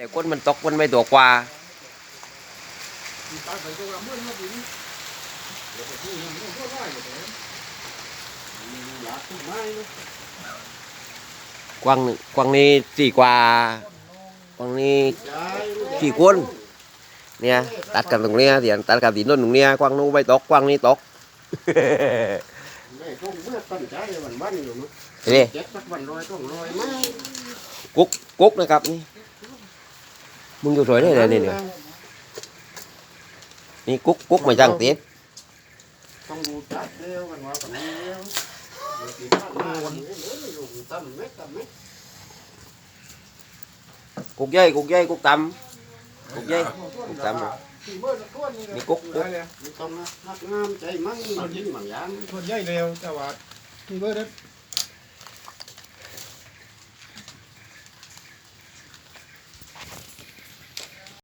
แต่ก้นมันตกมันไม่ตัวกว่าตายไปตัวละมื่นมาดิเดี๋ยวไปที่นั่นก็พ่อได้ก็ได้หลาตุ้มไม้เลยกวางนี่กวางนี้สี่กว่ากวางนี้ย้ายรู้จักกี่คนเนี่ยตัดกันตรงเนี้ยเดี๋ยวตัดกันตีนนตรงเนี้ยกวางนู้นไม่ตกกวางนี้ตกแม่ต้องเมื่อตั้งใจวันวันอยู่มั้งนี่เจ็ดสักวันลอยต้องลอยไม้กุ๊กกุ๊กนะครับนี่ มึงอยู่ถอยได้เลยนี่เนี่ยนี่กุ๊กกุ๊กไม่จังตีน ต้องดูจัดเร็วกันว่ากันเร็วเดี๋ยวตีบ้านมาวันนี้เลยอยู่ตั้มเม็ดตั้มเม็ด กุ๊กใหญ่กุ๊กใหญ่กุ๊กต่ำกุ๊กใหญ่กุ๊กต่ำ ที่เมื่อสักวันนี่ นี่กุ๊กกุ๊ก ไม่ต้องนะหักงามใจมั่งมันยิ้มมันยาง ส่วนใหญ่เร็วแต่ว่าที่เบอร์นั้น